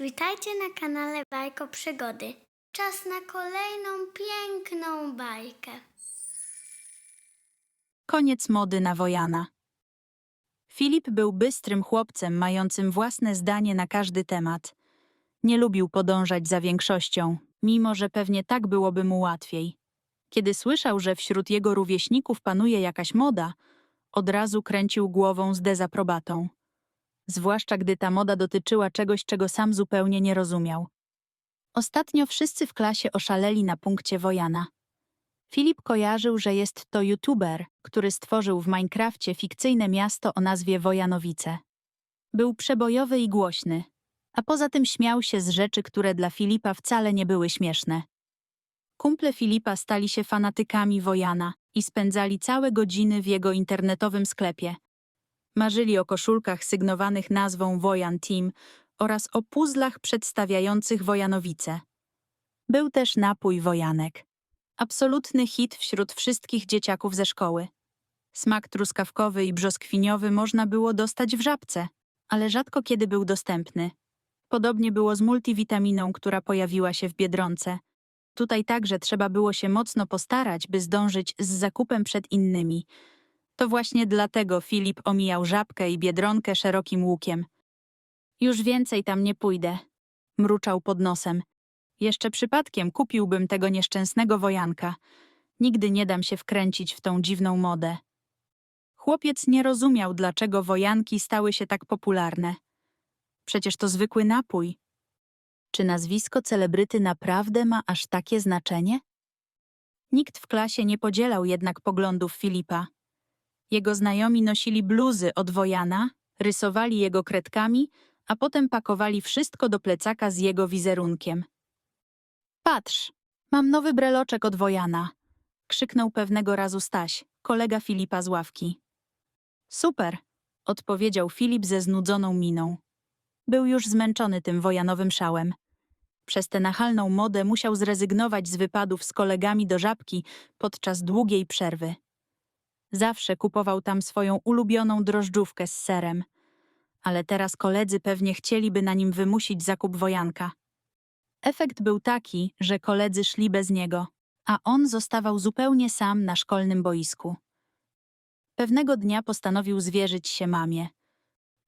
Witajcie na kanale Bajko Przygody. Czas na kolejną piękną bajkę. Koniec mody na Wojana. Filip był bystrym chłopcem, mającym własne zdanie na każdy temat. Nie lubił podążać za większością, mimo że pewnie tak byłoby mu łatwiej. Kiedy słyszał, że wśród jego rówieśników panuje jakaś moda, od razu kręcił głową z dezaprobatą. Zwłaszcza gdy ta moda dotyczyła czegoś, czego sam zupełnie nie rozumiał. Ostatnio wszyscy w klasie oszaleli na punkcie Wojana. Filip kojarzył, że jest to youtuber, który stworzył w Minecrafcie fikcyjne miasto o nazwie Wojanowice. Był przebojowy i głośny, a poza tym śmiał się z rzeczy, które dla Filipa wcale nie były śmieszne. Kumple Filipa stali się fanatykami Wojana i spędzali całe godziny w jego internetowym sklepie. Marzyli o koszulkach sygnowanych nazwą Wojan Team oraz o puzzlach przedstawiających Wojanowice. Był też napój Wojanek. Absolutny hit wśród wszystkich dzieciaków ze szkoły. Smak truskawkowy i brzoskwiniowy można było dostać w żabce, ale rzadko kiedy był dostępny. Podobnie było z multivitaminą, która pojawiła się w Biedronce. Tutaj także trzeba było się mocno postarać, by zdążyć z zakupem przed innymi. To właśnie dlatego Filip omijał żabkę i Biedronkę szerokim łukiem. Już więcej tam nie pójdę, mruczał pod nosem. Jeszcze przypadkiem kupiłbym tego nieszczęsnego wojanka. Nigdy nie dam się wkręcić w tą dziwną modę. Chłopiec nie rozumiał, dlaczego wojanki stały się tak popularne. Przecież to zwykły napój. Czy nazwisko celebryty naprawdę ma aż takie znaczenie? Nikt w klasie nie podzielał jednak poglądów Filipa. Jego znajomi nosili bluzy od wojana, rysowali jego kredkami, a potem pakowali wszystko do plecaka z jego wizerunkiem. Patrz, mam nowy breloczek od Wojana, krzyknął pewnego razu Staś, kolega Filipa z ławki. Super, odpowiedział Filip ze znudzoną miną. Był już zmęczony tym wojanowym szałem. Przez tę nachalną modę musiał zrezygnować z wypadów z kolegami do żabki podczas długiej przerwy. Zawsze kupował tam swoją ulubioną drożdżówkę z serem, ale teraz koledzy pewnie chcieliby na nim wymusić zakup wojanka. Efekt był taki, że koledzy szli bez niego, a on zostawał zupełnie sam na szkolnym boisku. Pewnego dnia postanowił zwierzyć się mamie.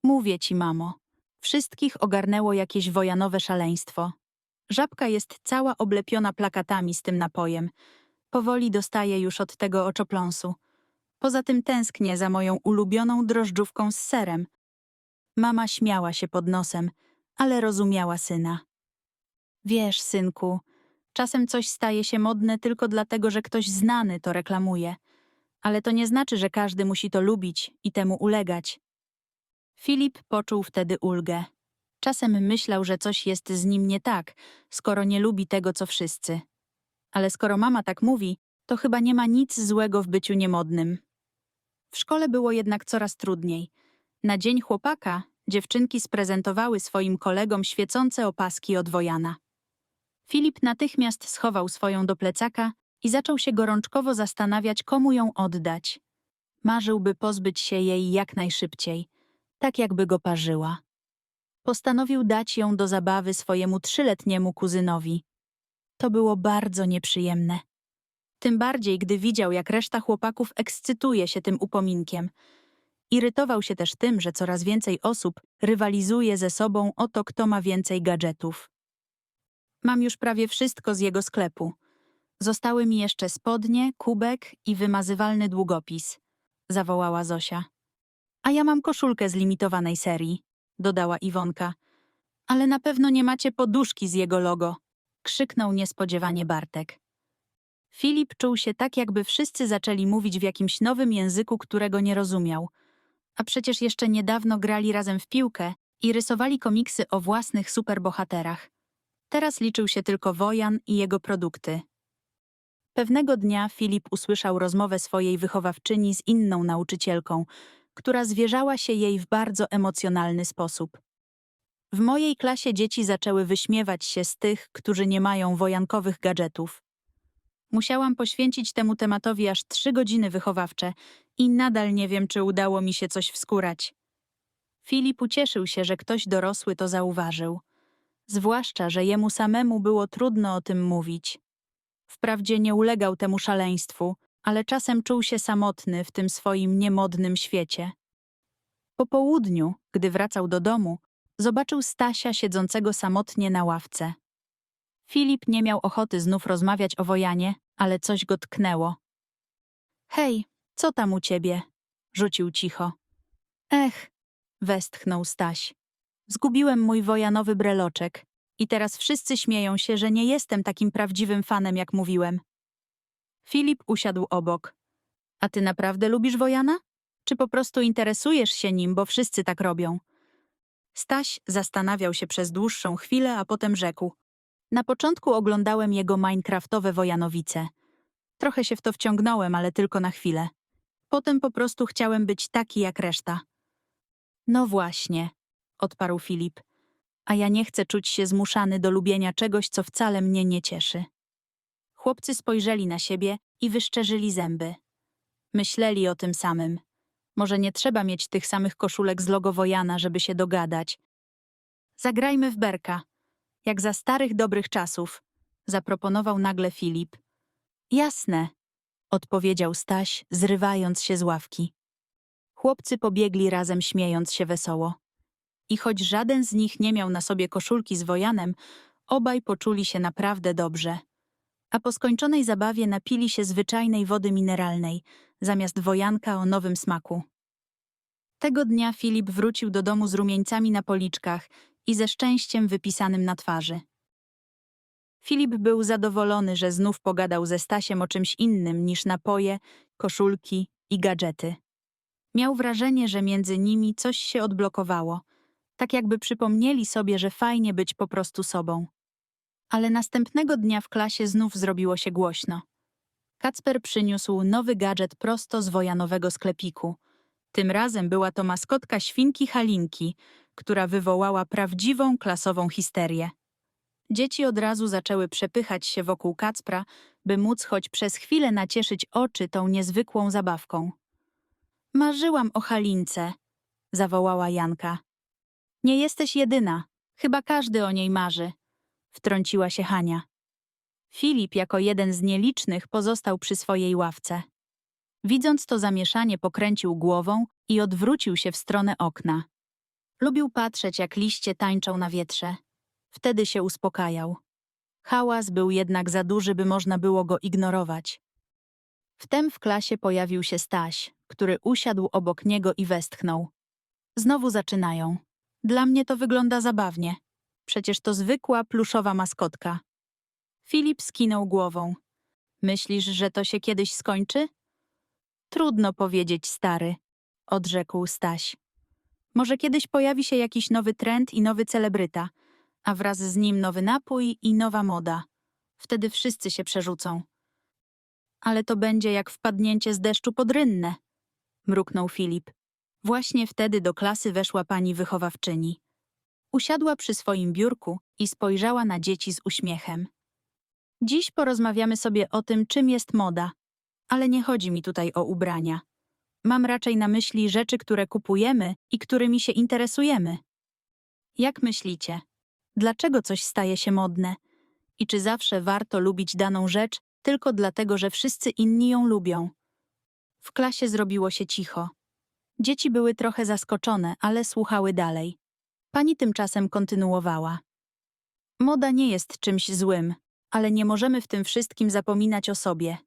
Mówię ci, mamo, wszystkich ogarnęło jakieś wojanowe szaleństwo. Żabka jest cała oblepiona plakatami z tym napojem. Powoli dostaje już od tego oczopląsu. Poza tym tęsknię za moją ulubioną drożdżówką z serem. Mama śmiała się pod nosem, ale rozumiała syna. Wiesz, synku, czasem coś staje się modne tylko dlatego, że ktoś znany to reklamuje. Ale to nie znaczy, że każdy musi to lubić i temu ulegać. Filip poczuł wtedy ulgę. Czasem myślał, że coś jest z nim nie tak, skoro nie lubi tego, co wszyscy. Ale skoro mama tak mówi, to chyba nie ma nic złego w byciu niemodnym. W szkole było jednak coraz trudniej. Na dzień chłopaka dziewczynki sprezentowały swoim kolegom świecące opaski od Wojana. Filip natychmiast schował swoją do plecaka i zaczął się gorączkowo zastanawiać, komu ją oddać. Marzył, by pozbyć się jej jak najszybciej, tak jakby go parzyła. Postanowił dać ją do zabawy swojemu trzyletniemu kuzynowi. To było bardzo nieprzyjemne. Tym bardziej, gdy widział, jak reszta chłopaków ekscytuje się tym upominkiem. Irytował się też tym, że coraz więcej osób rywalizuje ze sobą o to, kto ma więcej gadżetów. Mam już prawie wszystko z jego sklepu. Zostały mi jeszcze spodnie, kubek i wymazywalny długopis, zawołała Zosia. A ja mam koszulkę z limitowanej serii, dodała Iwonka. Ale na pewno nie macie poduszki z jego logo, krzyknął niespodziewanie Bartek. Filip czuł się tak, jakby wszyscy zaczęli mówić w jakimś nowym języku, którego nie rozumiał. A przecież jeszcze niedawno grali razem w piłkę i rysowali komiksy o własnych superbohaterach. Teraz liczył się tylko Wojan i jego produkty. Pewnego dnia Filip usłyszał rozmowę swojej wychowawczyni z inną nauczycielką, która zwierzała się jej w bardzo emocjonalny sposób. W mojej klasie dzieci zaczęły wyśmiewać się z tych, którzy nie mają wojankowych gadżetów. Musiałam poświęcić temu tematowi aż trzy godziny wychowawcze i nadal nie wiem, czy udało mi się coś wskórać. Filip ucieszył się, że ktoś dorosły to zauważył. zwłaszcza, że jemu samemu było trudno o tym mówić. Wprawdzie nie ulegał temu szaleństwu, ale czasem czuł się samotny w tym swoim niemodnym świecie. Po południu, gdy wracał do domu, zobaczył Stasia siedzącego samotnie na ławce. Filip nie miał ochoty znów rozmawiać o Wojanie, ale coś go tknęło. Hej, co tam u ciebie? rzucił cicho. Ech, westchnął Staś. Zgubiłem mój wojanowy breloczek i teraz wszyscy śmieją się, że nie jestem takim prawdziwym fanem, jak mówiłem. Filip usiadł obok. A ty naprawdę lubisz Wojana? Czy po prostu interesujesz się nim, bo wszyscy tak robią? Staś zastanawiał się przez dłuższą chwilę, a potem rzekł. Na początku oglądałem jego minecraftowe Wojanowice. Trochę się w to wciągnąłem, ale tylko na chwilę. Potem po prostu chciałem być taki jak reszta. No właśnie, odparł Filip. A ja nie chcę czuć się zmuszany do lubienia czegoś, co wcale mnie nie cieszy. Chłopcy spojrzeli na siebie i wyszczerzyli zęby. Myśleli o tym samym. Może nie trzeba mieć tych samych koszulek z logo Wojana, żeby się dogadać. Zagrajmy w berka. Jak za starych dobrych czasów, zaproponował nagle Filip. Jasne, odpowiedział Staś, zrywając się z ławki. Chłopcy pobiegli razem, śmiejąc się wesoło. I choć żaden z nich nie miał na sobie koszulki z wojanem, obaj poczuli się naprawdę dobrze. A po skończonej zabawie napili się zwyczajnej wody mineralnej, zamiast wojanka o nowym smaku. Tego dnia Filip wrócił do domu z rumieńcami na policzkach i ze szczęściem wypisanym na twarzy. Filip był zadowolony, że znów pogadał ze Stasiem o czymś innym niż napoje, koszulki i gadżety. Miał wrażenie, że między nimi coś się odblokowało, tak jakby przypomnieli sobie, że fajnie być po prostu sobą. Ale następnego dnia w klasie znów zrobiło się głośno. Kacper przyniósł nowy gadżet prosto z wojanowego sklepiku. Tym razem była to maskotka świnki Halinki, która wywołała prawdziwą klasową histerię. Dzieci od razu zaczęły przepychać się wokół Kacpra, by móc choć przez chwilę nacieszyć oczy tą niezwykłą zabawką. Marzyłam o Halince, zawołała Janka. Nie jesteś jedyna, chyba każdy o niej marzy, wtrąciła się Hania. Filip jako jeden z nielicznych pozostał przy swojej ławce. Widząc to zamieszanie, pokręcił głową i odwrócił się w stronę okna. Lubił patrzeć, jak liście tańczą na wietrze. Wtedy się uspokajał. Hałas był jednak za duży, by można było go ignorować. Wtem w klasie pojawił się Staś, który usiadł obok niego i westchnął. Znowu zaczynają. Dla mnie to wygląda zabawnie. Przecież to zwykła, pluszowa maskotka. Filip skinął głową. Myślisz, że to się kiedyś skończy? Trudno powiedzieć, stary, odrzekł Staś. Może kiedyś pojawi się jakiś nowy trend i nowy celebryta, a wraz z nim nowy napój i nowa moda. Wtedy wszyscy się przerzucą. Ale to będzie jak wpadnięcie z deszczu pod rynnę, mruknął Filip. Właśnie wtedy do klasy weszła pani wychowawczyni. Usiadła przy swoim biurku i spojrzała na dzieci z uśmiechem. Dziś porozmawiamy sobie o tym, czym jest moda, ale nie chodzi mi tutaj o ubrania. Mam raczej na myśli rzeczy, które kupujemy i którymi się interesujemy. Jak myślicie? Dlaczego coś staje się modne? I czy zawsze warto lubić daną rzecz tylko dlatego, że wszyscy inni ją lubią? W klasie zrobiło się cicho. Dzieci były trochę zaskoczone, ale słuchały dalej. Pani tymczasem kontynuowała. Moda nie jest czymś złym, ale nie możemy w tym wszystkim zapominać o sobie.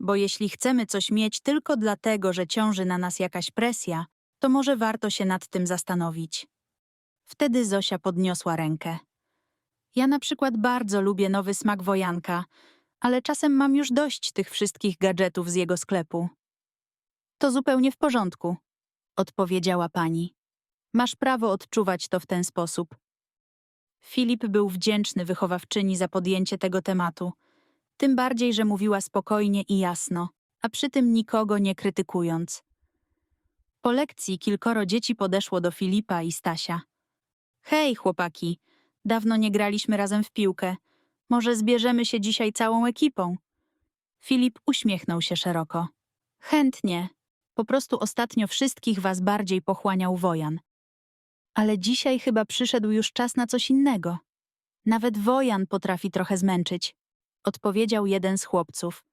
Bo jeśli chcemy coś mieć tylko dlatego, że ciąży na nas jakaś presja, to może warto się nad tym zastanowić. Wtedy Zosia podniosła rękę. Ja na przykład bardzo lubię nowy smak wojanka, ale czasem mam już dość tych wszystkich gadżetów z jego sklepu. To zupełnie w porządku, odpowiedziała pani. Masz prawo odczuwać to w ten sposób. Filip był wdzięczny wychowawczyni za podjęcie tego tematu, tym bardziej, że mówiła spokojnie i jasno, a przy tym nikogo nie krytykując. Po lekcji kilkoro dzieci podeszło do Filipa i Stasia. Hej, chłopaki, dawno nie graliśmy razem w piłkę. Może zbierzemy się dzisiaj całą ekipą? Filip uśmiechnął się szeroko. Chętnie. Po prostu ostatnio wszystkich was bardziej pochłaniał wojan. Ale dzisiaj chyba przyszedł już czas na coś innego. Nawet Wojan potrafi trochę zmęczyć, odpowiedział jeden z chłopców.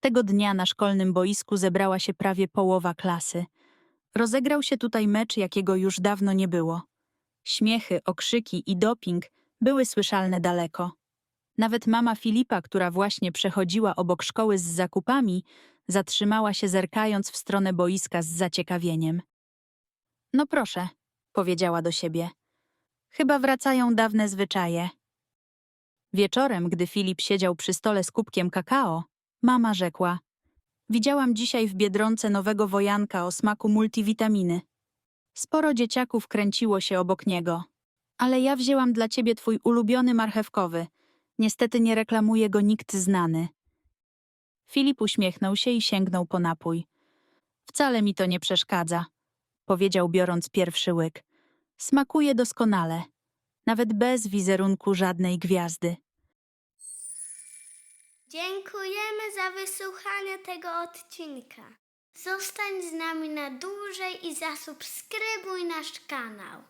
Tego dnia na szkolnym boisku zebrała się prawie połowa klasy. Rozegrał się tutaj mecz, jakiego już dawno nie było. Śmiechy, okrzyki i doping były słyszalne daleko. Nawet mama Filipa, która właśnie przechodziła obok szkoły z zakupami, zatrzymała się zerkając w stronę boiska z zaciekawieniem. No proszę, powiedziała do siebie. Chyba wracają dawne zwyczaje. Wieczorem, gdy Filip siedział przy stole z kubkiem kakao, mama rzekła: Widziałam dzisiaj w biedronce nowego wojanka o smaku multivitaminy. Sporo dzieciaków kręciło się obok niego. Ale ja wzięłam dla ciebie twój ulubiony marchewkowy. Niestety nie reklamuje go nikt znany. Filip uśmiechnął się i sięgnął po napój. Wcale mi to nie przeszkadza, powiedział biorąc pierwszy łyk. Smakuje doskonale, nawet bez wizerunku żadnej gwiazdy. Dziękujemy za wysłuchanie tego odcinka. Zostań z nami na dłużej i zasubskrybuj nasz kanał.